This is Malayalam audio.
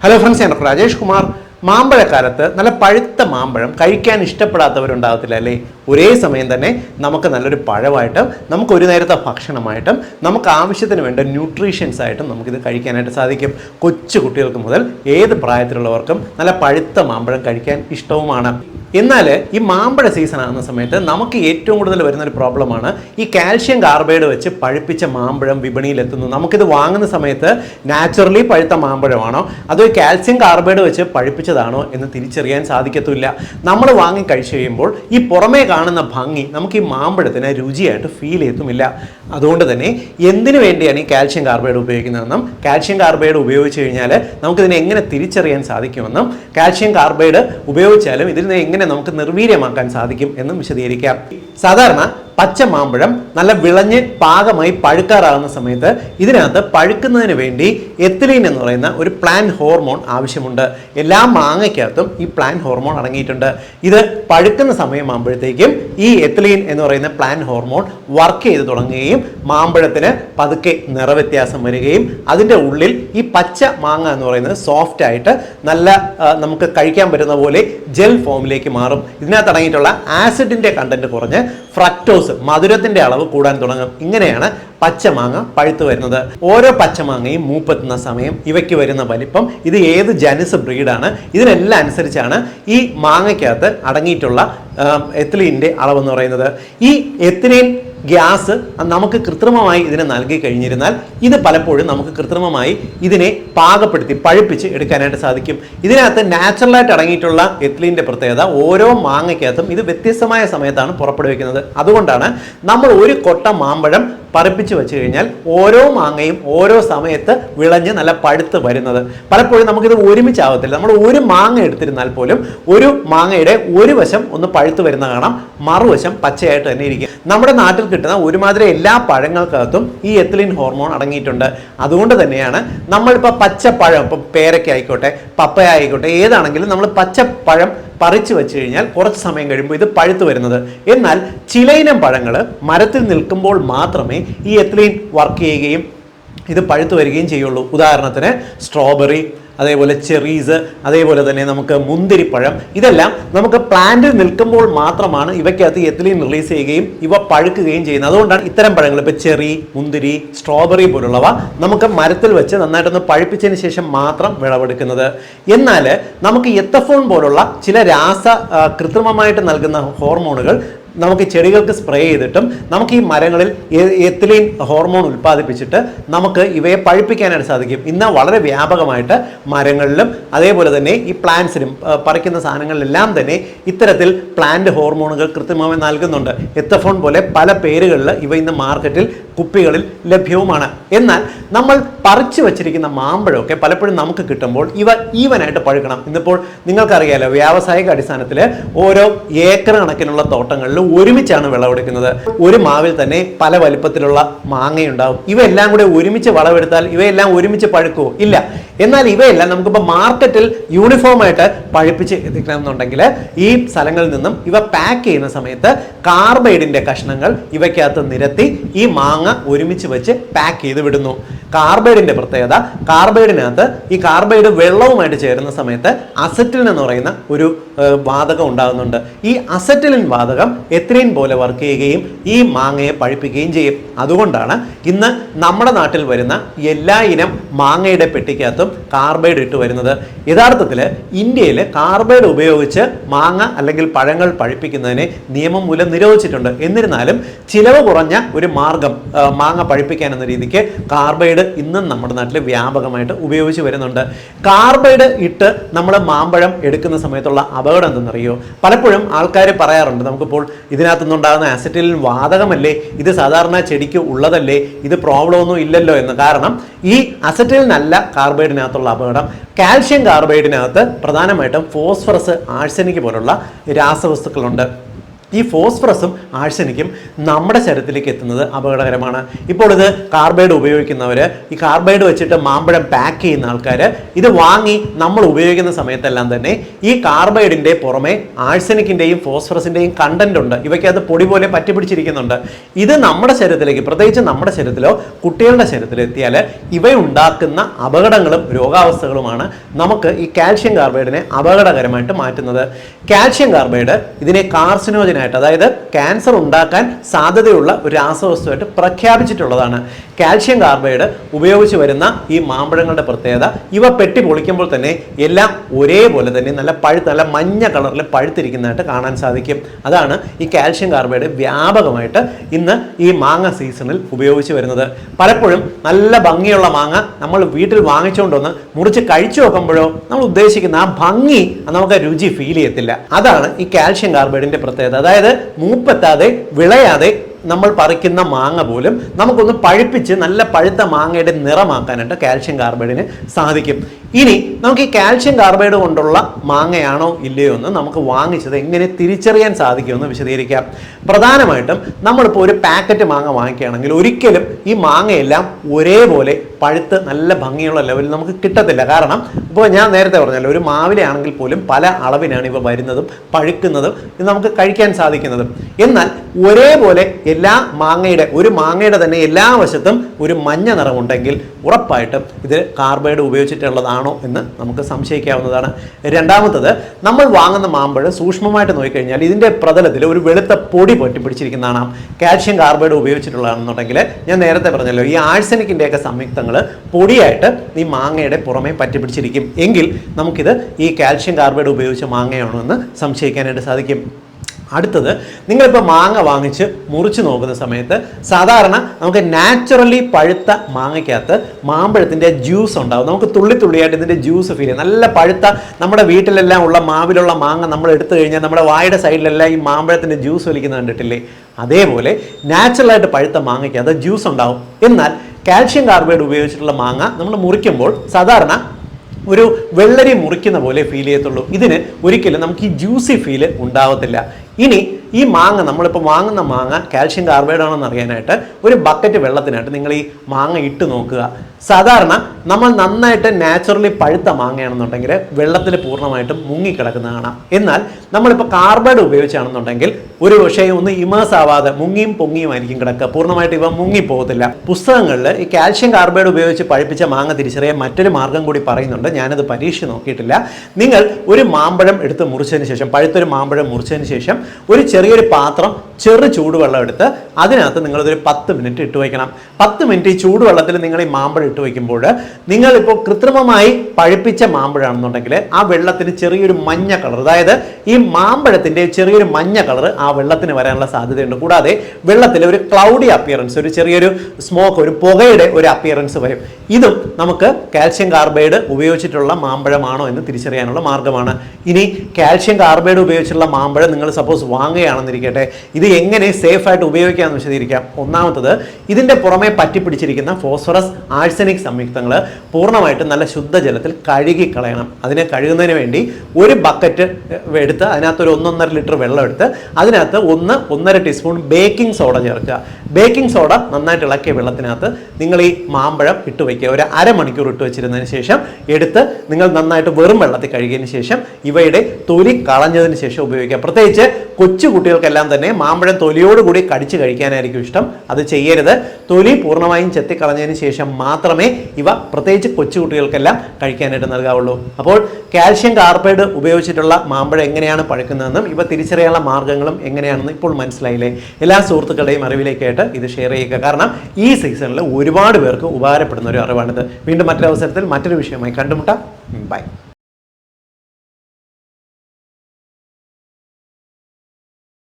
ഹലോ ഫ്രണ്ട്സ് ഞാൻ രാജേഷ് കുമാർ. മാമ്പഴക്കാലത്ത് നല്ല പഴുത്ത മാമ്പഴം കഴിക്കാൻ ഇഷ്ടപ്പെടാത്തവരുണ്ടാകത്തില്ല അല്ലേ? ഒരേ സമയം തന്നെ നമുക്ക് നല്ലൊരു പഴമായിട്ടും നമുക്ക് ഒരു നേരത്തെ ഭക്ഷണമായിട്ടും നമുക്ക് ആവശ്യത്തിന് വേണ്ട ന്യൂട്രീഷ്യൻസ് ആയിട്ടും നമുക്കിത് കഴിക്കാനായിട്ട് സാധിക്കും. കൊച്ചു കുട്ടികൾക്ക് മുതൽ ഏത് പ്രായത്തിലുള്ളവർക്കും നല്ല പഴുത്ത മാമ്പഴം കഴിക്കാൻ ഇഷ്ടവുമാണ്. എന്നാൽ ഈ മാമ്പഴ സീസൺ ആകുന്ന സമയത്ത് നമുക്ക് ഏറ്റവും കൂടുതൽ വരുന്ന ഒരു പ്രോബ്ലമാണ് ഈ കാൽഷ്യം കാർബൈഡ് വെച്ച് പഴുപ്പിച്ച മാമ്പഴം വിപണിയിൽ എത്തുന്നു നമുക്കിത് വാങ്ങുന്ന സമയത്ത് നാച്ചുറലി പഴുത്ത മാമ്പഴമാണോ? അതോ ഈ കാൽസ്യം കാർബൈഡ് വെച്ച് പഴുപ്പിച്ചതാണോ എന്ന് തിരിച്ചറിയാൻ സാധിക്കത്തില്ല. നമ്മൾ വാങ്ങി കഴിച്ചു കഴിയുമ്പോൾ ഈ പുറമേ കാണുന്ന ഭംഗി നമുക്ക് ഈ മാമ്പഴത്തിന് രുചിയായിട്ട് ഫീൽ ചെയ്യത്തുമില്ല അതുകൊണ്ട് തന്നെ എന്തിനു വേണ്ടിയാണ് ഈ കാൽഷ്യം കാർബൈഡ് ഉപയോഗിക്കുന്നതെന്നും കാൽഷ്യം കാർബൈഡ് ഉപയോഗിച്ച് കഴിഞ്ഞാൽ നമുക്കിതിനെ എങ്ങനെ തിരിച്ചറിയാൻ സാധിക്കുമെന്നും കാൽഷ്യം കാർബൈഡ് ഉപയോഗിച്ചാലും ഇതിനെ എങ്ങനെ നമുക്ക് നിർവീര്യമാക്കാൻ സാധിക്കും എന്നും വിശദീകരിക്കാം. സാധാരണ പച്ച മാമ്പഴം നല്ല വിളഞ്ഞ് പാകമായി പഴുക്കാറാകുന്ന സമയത്ത് ഇതിനകത്ത് പഴുക്കുന്നതിന് വേണ്ടി എത്തിലീൻ എന്ന് പറയുന്ന ഒരു പ്ലാൻ ഹോർമോൺ ആവശ്യമുണ്ട്. എല്ലാ മാങ്ങയ്ക്കകത്തും ഈ പ്ലാൻ ഹോർമോൺ അടങ്ങിയിട്ടുണ്ട്. ഇത് പഴുക്കുന്ന സമയമാകുമ്പോഴത്തേക്കും ഈ എത്തിലീൻ എന്ന് പറയുന്ന പ്ലാൻ ഹോർമോൺ വർക്ക് ചെയ്ത് തുടങ്ങുകയും മാമ്പഴത്തിന് പതുക്കെ നിറവ്യത്യാസം വരികയും അതിന്റെ ഉള്ളിൽ ഈ പച്ച മാങ്ങ എന്ന് പറയുന്നത് സോഫ്റ്റ് ആയിട്ട് നല്ല നമുക്ക് കഴിക്കാൻ പറ്റുന്ന പോലെ ജെൽ ഫോമിലേക്ക് മാറും. ഇതിനകത്ത് അടങ്ങിയിട്ടുള്ള ആസിഡിന്റെ കണ്ടന്റ് കുറഞ്ഞ് ഫ്രക്ടോസ് മധുരത്തിന്റെ അളവ് കൂടാൻ തുടങ്ങും. ഇങ്ങനെയാണ് പച്ചമാങ്ങ പഴുത്തു വരുന്നത്. ഓരോ പച്ചമാങ്ങയും മൂപ്പെത്തുന്ന സമയം ഇവയ്ക്ക് വരുന്ന വലിപ്പം ഇത് ഏത് ജനുസ് ബ്രീഡാണ് ഇതിനെല്ലാം അനുസരിച്ചാണ് ഈ മാങ്ങയ്ക്കകത്ത് അടങ്ങിയിട്ടുള്ള എത്തിലീന്റെ അളവെന്ന് പറയുന്നത്. ഈ എത്തിലീൻ ഗ്യാസ് നമുക്ക് കൃത്രിമമായി ഇതിനെ നൽകി കഴിഞ്ഞിരുന്നാൽ ഇത് പലപ്പോഴും നമുക്ക് കൃത്രിമമായി ഇതിനെ പാകപ്പെടുത്തി പഴുപ്പിച്ച് എടുക്കാനായിട്ട് സാധിക്കും. ഇതിനകത്ത് നാച്ചുറലായിട്ട് അടങ്ങിയിട്ടുള്ള എത്ലീന്റെ പ്രത്യേകത ഓരോ മാങ്ങയ്ക്കകത്തും ഇത് വ്യത്യസ്തമായ സമയത്താണ് പുറപ്പെടുവിക്കുന്നത്. അതുകൊണ്ടാണ് നമ്മൾ ഒരു കൊട്ട മാമ്പഴം പറിപ്പിച്ച് വെച്ച് കഴിഞ്ഞാൽ ഓരോ മാങ്ങയും ഓരോ സമയത്ത് വിളഞ്ഞ് നല്ല പഴുത്ത് വരുന്നത്. പലപ്പോഴും നമുക്കിത് ഒരുമിച്ചാവത്തില്ല. നമ്മൾ ഒരു മാങ്ങ എടുത്തിരുന്നാൽ പോലും ഒരു മാങ്ങയുടെ ഒരു വശം ഒന്ന് പഴുത്ത് വരുന്ന കാണാം. മറുവശം പച്ചയായിട്ട് തന്നെ ഇരിക്കും. നമ്മുടെ നാട്ടിൽ കിട്ടുന്ന ഒരുമാതിരി എല്ലാ പഴങ്ങൾക്കകത്തും ഈ എത്തിലിൻ ഹോർമോൺ അടങ്ങിയിട്ടുണ്ട്. അതുകൊണ്ട് തന്നെയാണ് നമ്മളിപ്പോൾ പച്ചപ്പഴം ഇപ്പം പേരയ്ക്ക ആയിക്കോട്ടെ പപ്പയ ആയിക്കോട്ടെ ഏതാണെങ്കിലും നമ്മൾ പച്ചപ്പഴം പറിച്ചു വെച്ച് കഴിഞ്ഞാൽ കുറച്ച് സമയം കഴിയുമ്പോൾ ഇത് പഴുത്തു വരുന്നത്. എന്നാൽ ചിലയിനം പഴങ്ങൾ മരത്തിൽ നിൽക്കുമ്പോൾ മാത്രമേ ഈ എത്ലീൻ വർക്ക് ചെയ്യുകയും ഇത് പഴുത്തു വരികയും ചെയ്യുള്ളൂ. ഉദാഹരണത്തിന് സ്ട്രോബെറി അതേപോലെ ചെറീസ് അതേപോലെ തന്നെ നമുക്ക് മുന്തിരിപ്പഴം ഇതെല്ലാം നമുക്ക് പ്ലാന്റിൽ നിൽക്കുമ്പോൾ മാത്രമാണ് ഇവയ്ക്കകത്ത് എത്തിലീൻ റിലീസ് ചെയ്യുകയും ഇവ പഴുക്കുകയും ചെയ്യുന്നത്. അതുകൊണ്ടാണ് ഇത്തരം പഴങ്ങൾ ഇപ്പോൾ ചെറി മുന്തിരി സ്ട്രോബെറി പോലുള്ളവ നമുക്ക് മരത്തിൽ വെച്ച് നന്നായിട്ടൊന്ന് പഴുപ്പിച്ചതിന് ശേഷം മാത്രം വിളവെടുക്കുന്നത്. എന്നാൽ നമുക്ക് എത്തഫോൺ പോലുള്ള ചില രാസ കൃത്രിമമായിട്ട് നൽകുന്ന ഹോർമോണുകൾ നമുക്ക് ചെടികൾക്ക് സ്പ്രേ ചെയ്തിട്ടും നമുക്ക് ഈ മരങ്ങളിൽ എത്തിലീൻ ഹോർമോൺ ഉൽപ്പാദിപ്പിച്ചിട്ട് നമുക്ക് ഇവയെ പഴുപ്പിക്കാനായിട്ട് സാധിക്കും. ഇന്ന് വളരെ വ്യാപകമായിട്ട് മരങ്ങളിലും അതേപോലെ തന്നെ ഈ പ്ലാന്റ്സിലും പറിക്കുന്ന സാധനങ്ങളിലെല്ലാം തന്നെ ഇത്തരത്തിൽ പ്ലാന്റ് ഹോർമോണുകൾ കൃത്രിമമായി നൽകുന്നുണ്ട്. എത്തഫോൺ പോലെ പല പേരുകളിൽ ഇവ ഇന്ന് മാർക്കറ്റിൽ കുപ്പികളിൽ ലഭ്യവുമാണ്. എന്നാൽ നമ്മൾ പറിച്ചു വച്ചിരിക്കുന്ന മാമ്പഴമൊക്കെ പലപ്പോഴും നമുക്ക് കിട്ടുമ്പോൾ ഇവ ഈവനായിട്ട് പഴുക്കണം. ഇന്നിപ്പോൾ നിങ്ങൾക്കറിയാലോ വ്യാവസായിക അടിസ്ഥാനത്തിൽ ഓരോ ഏക്കർ കണക്കിനുള്ള തോട്ടങ്ങളിൽ ഒരുമിച്ചാണ് വിളവെടുക്കുന്നത്. ഒരു മാവിൽ തന്നെ പല വലുപ്പത്തിലുള്ള മാങ്ങയുണ്ടാവും. ഇവയെല്ലാം കൂടെ ഒരുമിച്ച് വളവെടുത്താൽ ഇവയെല്ലാം ഒരുമിച്ച് പഴുക്കുമോ ഇല്ല. എന്നാൽ ഇവയെല്ലാം നമുക്കിപ്പോൾ മാർക്കറ്റിൽ യൂണിഫോം ആയിട്ട് പഴുപ്പിച്ച് എത്തിക്കണമെന്നുണ്ടെങ്കിൽ ഈ സ്ഥലങ്ങളിൽ നിന്നും ഇവ പാക്ക് ചെയ്യുന്ന സമയത്ത് കാർബൈഡിന്റെ കഷ്ണങ്ങൾ ഇവയ്ക്കകത്ത് നിരത്തി ഈ മാങ്ങ ഒരുമിച്ച് വെച്ച് പാക്ക് ചെയ്ത് വിടുന്നു. കാർബൈഡിന്റെ പ്രത്യേകത കാർബൈഡിനകത്ത് ഈ കാർബൈഡ് വെള്ളവുമായിട്ട് ചേരുന്ന സമയത്ത് അസറ്റിൽ എന്ന് പറയുന്ന ഒരു വാതകം ഉണ്ടാകുന്നുണ്ട്. ഈ അസറ്റിലിൻ വാതകം എത്രയും പോലെ വർക്ക് ചെയ്യുകയും ഈ മാങ്ങയെ പഴിപ്പിക്കുകയും ചെയ്യും. അതുകൊണ്ടാണ് ഇന്ന് നമ്മുടെ നാട്ടിൽ വരുന്ന എല്ലാ ഇനം മാങ്ങയുടെ പെട്ടിക്കകത്തും കാർബൈഡ് ഇട്ട് വരുന്നത്. യഥാർത്ഥത്തിൽ ഇന്ത്യയിൽ കാർബൈഡ് ഉപയോഗിച്ച് മാങ്ങ അല്ലെങ്കിൽ പഴങ്ങൾ പഴിപ്പിക്കുന്നതിനെ നിയമം മൂലം നിരോധിച്ചിട്ടുണ്ട്. എന്നിരുന്നാലും ചിലവ് കുറഞ്ഞ ഒരു മാർഗം മാങ്ങ പഴിപ്പിക്കാൻ എന്ന രീതിക്ക് കാർബൈഡ് ഇന്നും നമ്മുടെ നാട്ടിൽ വ്യാപകമായിട്ട് ഉപയോഗിച്ച് വരുന്നുണ്ട്. കാർബൈഡ് ഇട്ട് നമ്മൾ മാമ്പഴം എടുക്കുന്ന സമയത്തുള്ള അപകടം എന്തെന്നറിയോ? പലപ്പോഴും ആൾക്കാർ പറയാറുണ്ട് നമുക്കിപ്പോൾ ഇതിനകത്തുനിന്നുണ്ടാകുന്ന ആസിറ്റിലിൻ വാതകമല്ലേ? ഇത് സാധാരണ ചെടിക്ക് ഉള്ളതല്ലേ? ഇത് പ്രോബ്ലം ഒന്നും ഇല്ലല്ലോ എന്ന്. കാരണം ഈ അസറ്റിലിനല്ല കാർബൈഡിനകത്തുള്ള അപകടം കാൽഷ്യം കാർബൈഡിനകത്ത് പ്രധാനമായിട്ടും ഫോസ്ഫറസ് ആഴ്സനിക് പോലുള്ള രാസവസ്തുക്കളുണ്ട്. ഈ ഫോസ്ഫറസും ആഴ്സനിക്കും നമ്മുടെ ശരീരത്തിലേക്ക് എത്തുന്നത് അപകടകരമാണ്. ഇപ്പോൾ ഇത് കാർബൈഡ് ഉപയോഗിക്കുന്നവർ ഈ കാർബൈഡ് വെച്ചിട്ട് മാമ്പഴം പാക്ക് ചെയ്യുന്ന ആൾക്കാർ ഇത് വാങ്ങി നമ്മൾ ഉപയോഗിക്കുന്ന സമയത്തെല്ലാം തന്നെ ഈ കാർബൈഡിന്റെ പുറമെ ആഴ്സനിക്കിന്റെയും ഫോസ്ഫറസിന്റെയും കണ്ടന്റ് ഉണ്ട്. ഇവയ്ക്ക് അത് പൊടി പോലെ പറ്റി പിടിച്ചിരിക്കുന്നുണ്ട് ഇത് നമ്മുടെ ശരീരത്തിലേക്ക് പ്രത്യേകിച്ച് നമ്മുടെ ശരീരത്തിലോ കുട്ടികളുടെ ശരീരത്തിലോ എത്തിയാൽ ഇവയുണ്ടാക്കുന്ന അപകടങ്ങളും രോഗാവസ്ഥകളുമാണ് നമുക്ക് ഈ കാൽഷ്യം കാർബൈഡിനെ അപകടകരമായിട്ട് മാറ്റുന്നത്. കാൽഷ്യം കാർബൈഡ് ഇതിനെ കാർസിനോജനായിട്ട് അതായത് ക്യാൻസർ ഉണ്ടാക്കാൻ സാധ്യതയുള്ള ഒരു രാസവസ്തുവായിട്ട് പ്രഖ്യാപിച്ചിട്ടുള്ളതാണ്. കാൽഷ്യം കാർബൈഡ് ഉപയോഗിച്ച് വരുന്ന ഈ മാമ്പഴങ്ങളുടെ പ്രത്യേകത. ഇവ പെട്ടി പൊളിക്കുമ്പോൾ തന്നെ എല്ലാം ഒരേപോലെ തന്നെ നല്ല പഴുത്ത നല്ല മഞ്ഞ കളറിൽ പഴുത്തിരിക്കുന്നതായിട്ട് കാണാൻ സാധിക്കും. അതാണ് ഈ കാൽഷ്യം കാർബൈഡ് വ്യാപകമായിട്ട് ഇന്ന് ഈ മാങ്ങ സീസണിൽ ഉപയോഗിച്ച് വരുന്നത്. പലപ്പോഴും നല്ല ഭംഗിയുള്ള മാങ്ങ നമ്മൾ വീട്ടിൽ വാങ്ങിച്ചുകൊണ്ട് വന്ന് മുറിച്ച് കഴിച്ചു നോക്കുമ്പോഴോ നമ്മൾ ഉദ്ദേശിക്കുന്ന ആ ഭംഗി നമുക്ക് രുചി ഫീൽ ചെയ്യത്തില്ല. അതാണ് ഈ കാൽഷ്യം കാർബൈഡിന്റെ പ്രത്യേകത. അതായത് മൂപ്പെത്താതെ വിളയാതെ നമ്മൾ പറിക്കുന്ന മാങ്ങ പോലും നമുക്കൊന്ന് പഴുപ്പിച്ച് നല്ല പഴുത്ത മാങ്ങയുടെ നിറമാക്കാനായിട്ട് കാൽഷ്യം കാർബൈഡിന് സാധിക്കും. ഇനി നമുക്ക് ഈ കാൽഷ്യം കാർബൈഡ് കൊണ്ടുള്ള മാങ്ങയാണോ ഇല്ലയോ എന്ന് നമുക്ക് വാങ്ങിച്ചത് എങ്ങനെ തിരിച്ചറിയാൻ സാധിക്കുമെന്ന് വിശദീകരിക്കാം. പ്രധാനമായിട്ടും നമ്മളിപ്പോൾ ഒരു പാക്കറ്റ് മാങ്ങ വാങ്ങിക്കുകയാണെങ്കിൽ ഒരിക്കലും ഈ മാങ്ങയെല്ലാം ഒരേപോലെ പഴുത്ത് നല്ല ഭംഗിയുള്ള ലെവലിൽ നമുക്ക് കിട്ടത്തില്ല. കാരണം ഇപ്പോൾ ഞാൻ നേരത്തെ പറഞ്ഞല്ലോ ഒരു മാവിലെ ആണെങ്കിൽ പോലും പല അളവിനാണ് ഇവ വരുന്നതും പഴുക്കുന്നതും ഇത് നമുക്ക് കഴിക്കാൻ സാധിക്കുന്നതും. എന്നാൽ ഒരേപോലെ എല്ലാ മാങ്ങയുടെ ഒരു മാങ്ങയുടെ തന്നെ എല്ലാ വശത്തും ഒരു മഞ്ഞ നിറമുണ്ടെങ്കിൽ ഉറപ്പായിട്ടും ഇത് കാർബൈഡ് ഉപയോഗിച്ചിട്ടുള്ളതാണോ എന്ന് നമുക്ക് സംശയിക്കാവുന്നതാണ്. രണ്ടാമത്തത് നമ്മൾ വാങ്ങുന്ന മാമ്പഴം സൂക്ഷ്മമായിട്ട് നോക്കിക്കഴിഞ്ഞാൽ ഇതിന്റെ പ്രതലത്തിൽ ഒരു വെളുത്ത പൊടി പൊട്ടി പിടിച്ചിരിക്കുന്നതാണ്. കാൽഷ്യം കാർബൈഡ് ഉപയോഗിച്ചിട്ടുള്ളതാണെന്നുണ്ടെങ്കിൽ ഞാൻ നേരത്തെ പറഞ്ഞല്ലോ ഈ ആഴ്സനിക്കിന്റെയൊക്കെ സംയുക്തങ്ങൾ പൊടിയായിട്ട് ഈ മാങ്ങയുടെ പുറമേ പറ്റി പിടിച്ചിരിക്കും എങ്കിൽ നമുക്കിത് ഈ കാൽഷ്യം കാർബൈഡ് ഉപയോഗിച്ച മാങ്ങയാണോ എന്ന് സംശയിക്കാനായിട്ട് സാധിക്കും. അടുത്തത് നിങ്ങളിപ്പോൾ മാങ്ങ വാങ്ങിച്ച് മുറിച്ച് നോക്കുന്ന സമയത്ത് സാധാരണ നമുക്ക് നാച്ചുറലി പഴുത്ത മാങ്ങയ്ക്കകത്ത് മാമ്പഴത്തിന്റെ ജ്യൂസ് ഉണ്ടാവും. നമുക്ക് തുള്ളി തുള്ളിയായിട്ട് ഇതിന്റെ ജ്യൂസ് ഫീൽ ചെയ്യും. നല്ല പഴുത്ത നമ്മുടെ വീട്ടിലെല്ലാം ഉള്ള മാവിലുള്ള മാങ്ങ നമ്മൾ എടുത്തു കഴിഞ്ഞാൽ നമ്മുടെ വായുടെ സൈഡിലെല്ലാം ഈ മാമ്പഴത്തിന്റെ ജ്യൂസ് വലിക്കുന്നത് കണ്ടിട്ടില്ലേ? അതേപോലെ നാച്ചുറലായിട്ട് പഴുത്ത മാങ്ങയ്ക്കകത്ത് ജ്യൂസ് ഉണ്ടാവും. എന്നാൽ കാൽഷ്യം കാർബൈഡ് ഉപയോഗിച്ചിട്ടുള്ള മാങ്ങ നമ്മൾ മുറിക്കുമ്പോൾ സാധാരണ ഒരു വെള്ളരി മുറിക്കുന്ന പോലെ ഫീൽ ചെയ്യത്തുള്ളൂ. ഇതിന് ഒരിക്കലും നമുക്ക് ഈ ജ്യൂസി ഫീൽ ഉണ്ടാവത്തില്ല. ഇനി ഈ മാങ്ങ നമ്മളിപ്പോൾ വാങ്ങുന്ന മാങ്ങ കാൽഷ്യം കാർബൈഡ് ആണെന്ന് അറിയാനായിട്ട് ഒരു ബക്കറ്റ് വെള്ളത്തിനായിട്ട് നിങ്ങൾ ഈ മാങ്ങ ഇട്ട് നോക്കുക. സാധാരണ നമ്മൾ നന്നായിട്ട് നാച്ചുറലി പഴുത്ത മാങ്ങയാണെന്നുണ്ടെങ്കിൽ വെള്ളത്തിൽ പൂർണമായിട്ടും മുങ്ങിക്കിടക്കുന്ന കാണാം. എന്നാൽ നമ്മളിപ്പോൾ കാർബൈഡ് ഉപയോഗിച്ചാണെന്നുണ്ടെങ്കിൽ ഒരു പക്ഷേ ഒന്ന് ഇമേഴ്സ് ആവാതെ മുങ്ങിയും പൊങ്ങിയും ആയിരിക്കും കിടക്കുക. പൂർണമായിട്ട് ഇവ മുങ്ങിപ്പോകത്തില്ല. പുസ്തകങ്ങളിൽ ഈ കാൽഷ്യം കാർബൈഡ് ഉപയോഗിച്ച് പഴുപ്പിച്ച മാങ്ങ തിരിച്ചറിയാൻ മറ്റൊരു മാർഗം കൂടി പറയുന്നുണ്ട്. ഞാനത് പരീക്ഷിച്ച് നോക്കിയിട്ടില്ല. നിങ്ങൾ ഒരു മാമ്പഴം എടുത്ത് മുറിച്ചതിന് ശേഷം പഴുത്തൊരു മാമ്പഴം മുറിച്ചതിന് ശേഷം ഒരു ചെറിയൊരു പാത്രം ചെറു ചൂടുവെള്ളം എടുത്ത് അതിനകത്ത് നിങ്ങളതൊരു പത്ത് മിനിറ്റ് ഇട്ട് വയ്ക്കണം. പത്ത് മിനിറ്റ് ഈ ചൂടുവെള്ളത്തിൽ നിങ്ങൾ ഈ മാമ്പഴം ഇട്ട് വയ്ക്കുമ്പോൾ നിങ്ങളിപ്പോൾ കൃത്രിമമായി പഴുപ്പിച്ച മാമ്പഴമാണെന്നുണ്ടെങ്കിൽ ആ വെള്ളത്തിന് ചെറിയൊരു മഞ്ഞ കളർ അതായത് ഈ മാമ്പഴത്തിന്റെ ചെറിയൊരു മഞ്ഞ കളർ ആ വെള്ളത്തിന് വരാനുള്ള സാധ്യതയുണ്ട്. കൂടാതെ വെള്ളത്തിൽ ഒരു ക്ലൗഡി അപ്പിയറൻസ് ഒരു ചെറിയൊരു സ്മോക്ക് ഒരു പുകയുടെ ഒരു അപ്പിയറൻസ് വരും. ഇതും നമുക്ക് കാൽഷ്യം കാർബൈഡ് ഉപയോഗിച്ചിട്ടുള്ള മാമ്പഴമാണോ എന്ന് തിരിച്ചറിയാനുള്ള മാർഗമാണ് ഇനി കാൽഷ്യം കാർബൈഡ് ഉപയോഗിച്ചുള്ള മാമ്പഴം നിങ്ങൾ സപ്പോസ് വാങ്ങുകയാണെന്നിരിക്കട്ടെ ഇത് എങ്ങനെ സേഫ് ആയിട്ട് ഉപയോഗിക്കാമെന്ന് വിശദീകരിക്കാം. ഒന്നാമത്തത് ഇതിന്റെ പുറമെ പറ്റിപ്പിടിച്ചിരിക്കുന്ന ഫോസ്ഫറസ് ആഴ്സനിക് സംയുക്തങ്ങൾ പൂർണമായിട്ടും നല്ല ശുദ്ധജലത്തിൽ കഴുകി കളയണം അതിനെ കഴുകുന്നതിന് വേണ്ടി ഒരു ബക്കറ്റ് എടുത്ത് അതിനകത്ത് ഒരു ഒന്നൊന്നര ലിറ്റർ വെള്ളം എടുത്ത് അതിനകത്ത് ഒന്ന് ഒന്നര ടീസ്പൂൺ ബേക്കിംഗ് സോഡ ചേർക്കുക. ബേക്കിംഗ് സോഡ നന്നായിട്ട് ഇളക്കിയ വെള്ളത്തിനകത്ത് നിങ്ങൾ ഈ മാമ്പഴം ഇട്ട് വയ്ക്കുക. ഒരു അരമണിക്കൂർ ഇട്ട് വെച്ചിരുന്നതിന് ശേഷം എടുത്ത് നിങ്ങൾ നന്നായിട്ട് വെറും വെള്ളത്തിൽ കഴുകിയതിന് ശേഷം ഇവയുടെ തൊലി കളഞ്ഞതിന് ശേഷം ഉപയോഗിക്കുക. പ്രത്യേകിച്ച് കൊച്ചു കുട്ടികൾക്കെല്ലാം തന്നെ മാമ്പഴം തൊലിയോടുകൂടി കടിച്ചു കഴിക്കാനായിരിക്കും ഇഷ്ടം. അത് ചെയ്യരുത്. തൊലി പൂർണമായും ചെത്തിക്കളഞ്ഞതിന് ശേഷം മാത്രമേ ഇവ പ്രത്യേകിച്ച് കൊച്ചു കുട്ടികൾക്കെല്ലാം കഴിക്കാനായിട്ട് നൽകാവുള്ളൂ. അപ്പോൾ കാൽഷ്യം കാർബൈഡ് ഉപയോഗിച്ചിട്ടുള്ള മാമ്പഴം എങ്ങനെയാണ് പഴുക്കുന്നതെന്നും ഇവ തിരിച്ചറിയാനുള്ള മാർഗങ്ങളും എങ്ങനെയാണെന്നും ഇപ്പോൾ മനസ്സിലായില്ലേ? എല്ലാ സുഹൃത്തുക്കളുടെയും അറിവിലേക്കായിട്ട് ഇത് ഷെയർ ചെയ്യുക. കാരണം ഈ സീസണിൽ ഒരുപാട് പേർക്ക് ഉപകാരപ്പെടുന്ന ഒരു അറിവാണിത്. വീണ്ടും മറ്റൊരു അവസരത്തിൽ മറ്റൊരു വിഷയമായി കണ്ടുമുട്ടാം. ബൈ.